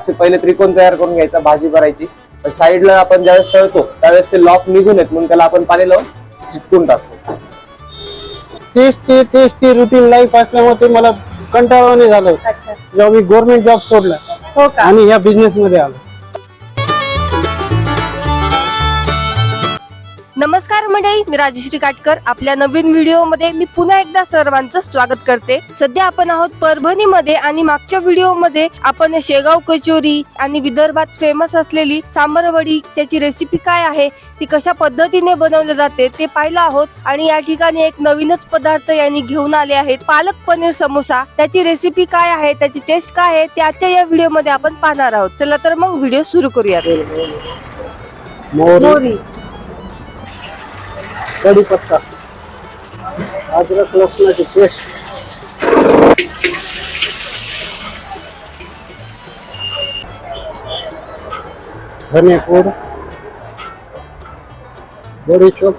असे पहिले त्रिकोण तयार करून घ्यायचा भाजी भरायची. साईडला आपण ज्यावेळेस तळतो त्यावेळेस ते लॉक निघून येत म्हणून त्याला आपण पाणी लावून चिटकून टाकतो. तेच ते तेच ते रुटीन लाईफ असल्यामुळे ते मला कंटाळवाणे झालं. अच्छा. जेव्हा मी गव्हर्नमेंट जॉब सोडला हो का? आणि ह्या बिझनेस मध्ये आलो. मंडळी मी राजश्री काटकर. आपल्या नवीन व्हिडिओमध्ये मी पुन्हा एकदा सर्वांचं स्वागत करते. सध्या आपण आहोत परभणीमध्ये आणि मागच्या व्हिडिओमध्ये आपण शेगाव कचोरी आणि विदर्भात फेमस असलेली सांबरवडी त्याची रेसिपी काय आहे ती कशा पद्धतीने बनवली जाते ते पाहिलं आहोत. आणि या ठिकाणी एक नवीनच पदार्थ यांनी घेऊन आले आहेत. पालक पनीर समोसा. त्याची रेसिपी काय आहे त्याची टेस्ट काय आहे ते आजच्या या व्हिडिओमध्ये आपण पाहणार आहोत. चला तर मग व्हिडिओ सुरू करूयात. मोहरी कढीपत्ता अद्रक लसणाची पेस्ट. धनेपूड बडीशोप.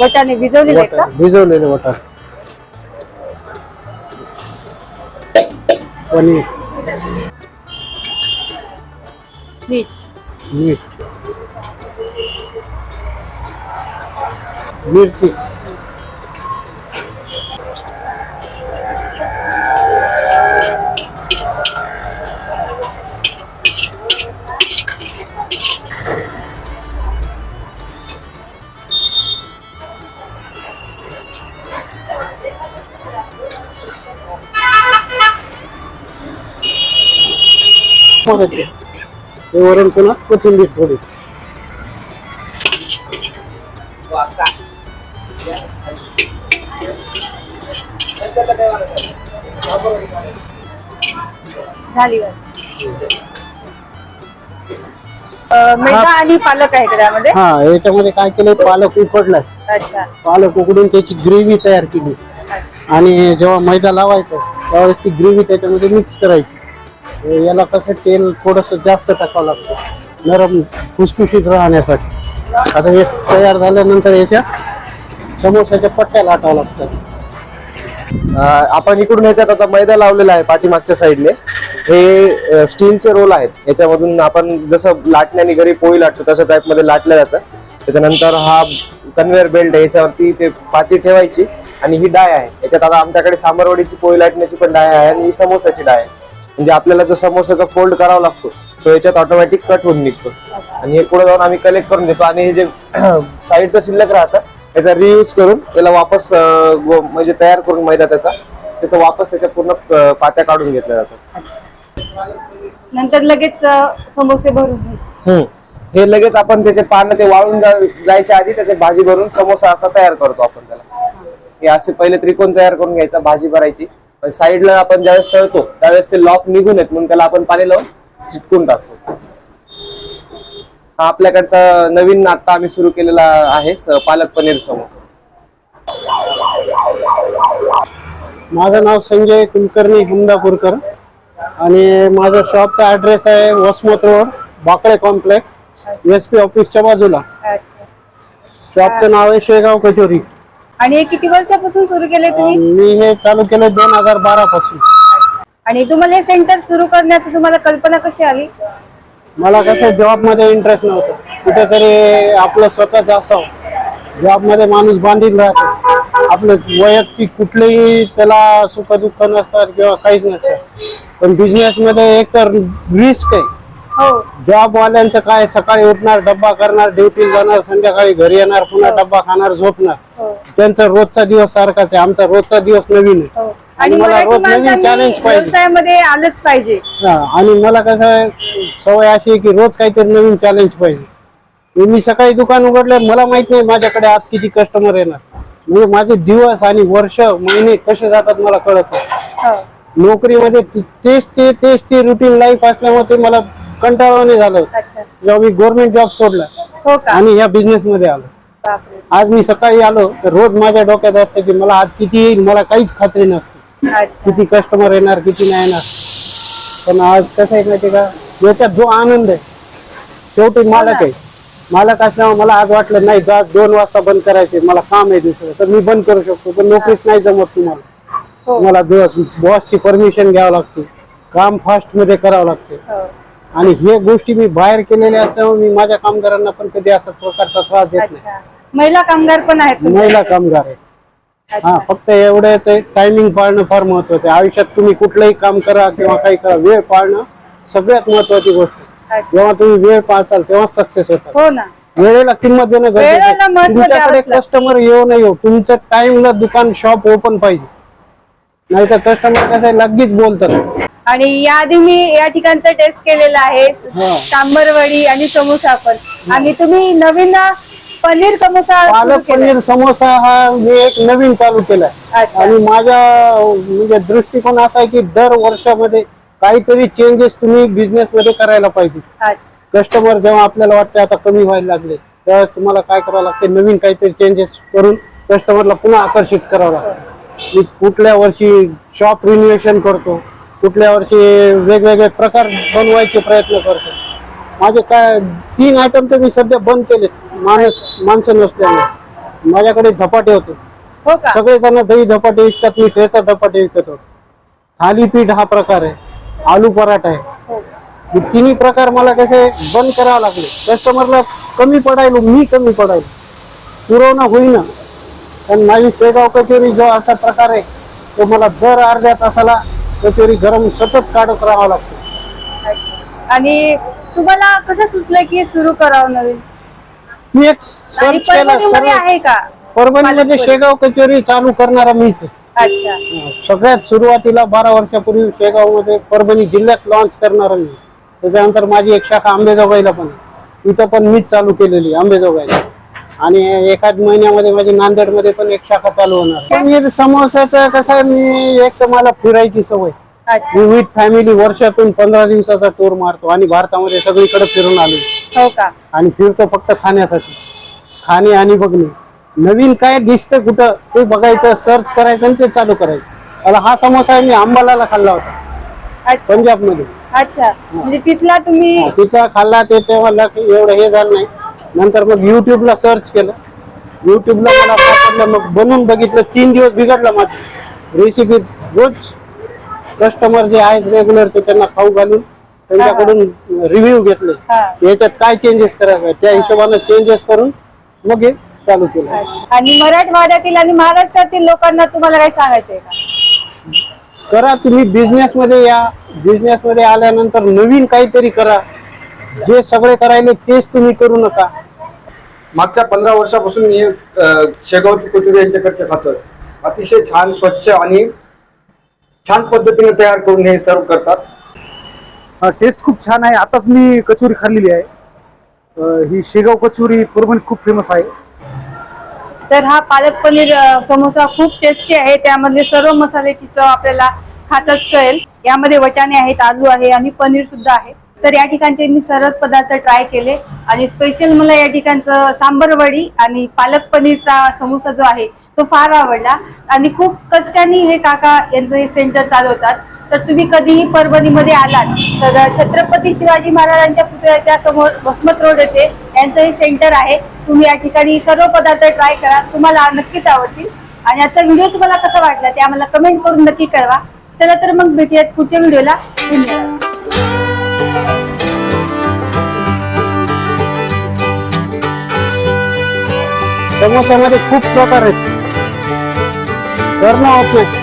वटाणे भिजवलेले आहेत का? भिजवलेले वाटाणे. पनीर. मीठ. मीठ मिरची ते वरण पुन्हा कोथिंबीर थोडी. झाली मैदा आणि पालक आहे का त्यामध्ये? हा याच्यामध्ये काय केलंय? पालक उकडलाय. अच्छा. पालक उकडून त्याची ग्रेव्ही तयार केली. आणि जेव्हा मैदा लावायचा त्यावेळेस ती ग्रेव्ही त्याच्यामध्ये मिक्स करायची. हे याला कसं तेल थोडस जास्त टाकावं लागतं. नरम खुसखुशीत राहण्यासाठी. आता हे तयार झाल्यानंतर याच्या समोसाच्या पट्ट्या लाटावं लागतात. आपण इकडून ह्याच्यात आता मैदा लावलेला आहे पाठीमागच्या साईडने. हे स्टीलचे रोल आहेत. याच्यामधून आपण जसं लाटण्याने घरी पोळी लाटतो तशा टाईपमध्ये लाटलं जातं. त्याच्यानंतर हा कन्व्हेअर बेल्ट आहे याच्यावरती ते पाती ठेवायची आणि ही डाय आहे. याच्यात आता आमच्याकडे सांबरवडीची पोळी लाटण्याची पण डाय आहे आणि ही समोसाची डाय आहे. म्हणजे आपल्याला जो समोसाचा फोल्ड करावा लागतो तो याच्यात ऑटोमॅटिक कट होऊन निघतो. आणि हे पुढे जाऊन आम्ही कलेक्ट करून घेतो आणि हे जे साईडचं शिल्लक राहतं त्याचा रियूज करून त्याला वापस म्हणजे तयार करून मैदा त्याचा त्याचा वापस त्याच्या पूर्ण पात्या काढून घेतल्या जातात. नंतर लगेच समोसे भरून. हे लगेच आपण त्याचे पानं ते वाळून जायच्या आधी त्याची भाजी भरून समोसा असा तयार करतो आपण त्याला. हे असे पहिले त्रिकोण तयार करून घ्यायचा भाजी भरायची. साईडला आपण ज्यावेळेस तळतो त्यावेळेस ते लॉक निघून येत म्हणून त्याला आपण पाणी लावून चिटकून टाकतो. हा आपल्याकडचा नवीन आता आम्ही सुरू केलेला आहे स- पालक पनीर समोसा. माझं नाव संजय कुलकर्णी हमदापूरकर आणि माझं शॉपचा ऍड्रेस आहे Vasmat road Bakale complex S P ऑफिसच्या बाजूला. शॉपचं नाव आहे शेगाव कचोरी. आणि हे किती वर्षापासून सुरू केले तुम्ही? मी हे चालू केलं दोन हजार बारा पासून आणि तुम्हाला हे सेंटर सुरू करण्याची तुम्हाला कल्पना कशी आली? मला कसं जॉबमध्ये इंटरेस्ट नव्हतं. कुठेतरी आपलं स्वतःच असावं जॉबमध्ये माणूस बांधील राहतो. आपलं वैयक्तिक कुठलेही त्याला सुख दुःख नसतात किंवा काहीच नसतं पण बिझनेस मध्ये एक तर रिस्क आहे. जॉब वाल्यांचं काय? सकाळी उठणार डब्बा करणार ड्युटी जाणार संध्याकाळी घरी येणार पुन्हा डब्बा खाणार झोपणार. हो. त्यांचा रोजचा दिवस सारखाच आहे. आमचा रोजचा दिवस नवीन आहे. हो. आणि मला रोज नवीन चॅलेंज पाहिजे. आलंच पाहिजे. हा, आणि मला कसं आहे, सवय अशी आहे की रोज काहीतरी नवीन चॅलेंज पाहिजे. मी सकाळी दुकान उघडलं मला माहीत नाही माझ्याकडे आज किती कस्टमर येणार. म्हणजे माझे दिवस आणि वर्ष महिने कसे जातात मला कळत नाही. हो. नोकरीमध्ये तेच ते तेच ते रुटीन लाईफ असल्यामुळे ते मला कंटाळवाणे झालं. अच्छा. जेव्हा मी गव्हर्नमेंट जॉब सोडला हो का? आणि ह्या बिझनेस मध्ये आलो. बापरे. आज मी सकाळी आलो तर रोज माझ्या डोक्यात असतं की मला आज किती येईल मला काहीच खात्री नसते. अच्छा. किती कस्टमर येणार किती नाही येणार. पण आज कसं आहे माहिती का? याच्यात जो आनंद आहे शेवटी मालक आहे. मालक असल्यामुळे मला आज वाटलं नाही जा दोन वाजता बंद करायचे मला काम आहे दुसरं तर मी बंद करू शकतो. पण नोकरीच नाही जमत तुम्हाला. हो. मला बॉसची परमिशन घ्यावं लागते. काम फास्टमध्ये करावं लागते. हो. आणि हे गोष्टी मी बाहेर केलेल्या असल्यामुळे मी माझ्या कामगारांना पण कधी असा प्रकारचा त्रास देत नाही अच्छा महिला कामगार पण आहेत? महिला कामगार आहे अच्छा. हा फक्त एवढ्याच टायमिंग पाळणं फार महत्वाचं आहे आयुष्यात तुम्ही कुठलंही काम करा किंवा काही करा वेळ पाळणं सगळ्यात महत्वाची गोष्ट आहे. अच्छा. जेव्हा तुम्ही वेळ पाळताल तेव्हा सक्सेस होतात हो ना वेळेला किंमत देणं गरजेचं वेळेला आहे. महत्त्व तुमच्याकडे लागतं. कस्टमर येऊ नाही येऊ तुमचं टाइमला दुकान शॉप ओपन पाहिजे नाही तर कस्टमर कसं आहे, लगेच बोलतात आणि याआधी मी या ठिकाणचं टेस्ट केलेलं आहे. सांबरवडी आणि समोसा पण. आणि तुम्ही नवीन पनीर समोसा सुरू पालक केलाय. पनीर समोसा हा मी एक नवीन चालू केलाय. अच्छा. आणि माझा म्हणजे दृष्टिकोन असा आहे की दर वर्षामध्ये काहीतरी चेंजेस तुम्ही बिझनेस मध्ये करायला पाहिजे. अच्छा. कस्टमर जेव्हा आपल्याला वाटते आता कमी व्हायला लागले तेव्हा तुम्हाला काय करावं लागते? नवीन काहीतरी चेंजेस करून कस्टमरला पुन्हा आकर्षित करावं लागतं. मी कुठल्या वर्षी शॉप रिन्युएशन करतो कुठल्या वर्षी वेगवेगळे प्रकार बनवायचे प्रयत्न करतो. माझे काय तीन आयटम तर मी सध्या बंद केले माणस माणसं नसल्यामुळे. माझ्याकडे धपाटे होते. हो का? सगळेजण दही धपाटे विकतात मी ठेचा धपाटे विकत होतो. थालीपीठ हा प्रकार आहे. आलू पराठा आहे. हे. तिन्ही प्रकार मला कसे बंद करावे लागले. कस्टमरला कमी पडायलो मी कमी पडायलो. पुरवणं होईना. पण माझी शेगाव कचोरी जो असा प्रकार आहे तो मला दर अर्ध्या तासाला कचोरी गरम सतत काढत राहावं लागतं. आणि तुम्हाला कसं सुचलं की सुरू करावं नवीन मी एक आणि सर्च केला परभणीमध्ये सर्व आहे का परभणीमध्ये पालकपुरी. शेगाव कचोरी चालू करणारा मीच आहे. अच्छा सगळ्यात सुरुवातीला बारा वर्षापूर्वी शेगावमध्ये परभणी जिल्ह्यात लॉन्च करणार मी त्याच्यानंतर माझी एक शाखा आंबेजोगाईला पण आहे. इथं पण मीच चालू केलेली आहे, आंबेजोगाईला आणि एखाद महिन्यामध्ये माझी नांदेडमध्ये पण एक शाखा चालू होणार. पनीर समोसाचं कसं आहे, मी एक तर मला फिरायची सवय. अच्छा. मी विथ फॅमिली वर्षातून पंधरा दिवसाचा टूर मारतो आणि भारतामध्ये सगळीकडे फिरून आलो. हो का? आणि फिरतो फक्त खाण्यासाठी. खाणे आणि बघणे. नवीन काय दिसतं कुठं ते बघायचं सर्च करायचं आणि ते चालू करायचं. मला हा समोसा मी अंबालाला खाल्ला होता. अच्छा. पंजाबमध्ये अच्छा म्हणजे तिथला तुम्ही तिथं खाल्ला ते तेव्हा एवढं हे झालं नाही. नंतर मग युट्यूबला सर्च केलं. युट्यूबला मला सापडलं मग बनवून बघितलं तीन दिवस बिघडला माझं. रेसिपी रोज कस्टमर जे आहेत रेग्युलर ते त्यांना खाऊ घालून त्यांच्याकडून रिव्ह्यू घेतले. याच्यात काय चेंजेस करायचे? त्या हिशोबाने चेंजेस करून मग हे चालू केलं. आणि मराठवाड्यातील आणि महाराष्ट्रातील लोकांना तुम्हाला काही सांगायचंय का? करा तुम्ही बिझनेस मध्ये या. बिझनेस मध्ये आल्यानंतर नवीन काहीतरी करा. जे सगळे करायले तेच तुम्ही करू नका. मागच्या पंधरा वर्षापासून मी शेगावची कचोरी यांच्याकडचे खातोय अतिशय छान स्वच्छ आणि छान पद्धतीने तयार करून हे सर्व करतात. टेस्ट खूप छान आहे. आताच मी कचोरी खाल्लेली आहे. ही शेगाव कचोरी परभणीत खूप फेमस आहे. तर हा पालक पनीर समोसा खूप टेस्टी आहे. त्यामधले सर्व मसाल्याची चव आपल्याला खातच कळेल. यामध्ये वटाणे आहेत आलू आहे आणि पनीर सुद्धा आहे. तर या ठिकाणचे मी सर्वच पदार्थ ट्राय केले. आणि स्पेशल मला या ठिकाणचं सांबर वडी आणि पालक पनीरचा समोसा जो आहे तो फार आवडला. आणि खूप कष्टाने हे काका यांचं हे सेंटर चालवतात. तर तुम्ही कधीही परभणीमध्ये आलात तर छत्रपती शिवाजी महाराजांच्या पुतळ्याच्या समोर वसमत रोड येथे यांचं हे सेंटर आहे. तुम्ही या ठिकाणी सर्व पदार्थ ट्राय करा. तुम्हाला नक्कीच आवडतील. आणि आजचा व्हिडिओ तुम्हाला कसा वाटला ते आम्हाला कमेंट करून नक्की कळवा. चला तर मग भेटूयात पुढच्या व्हिडिओला धन्यवाद. समोसामध्ये खूप प्रकार आहेत. करणं ऑफिस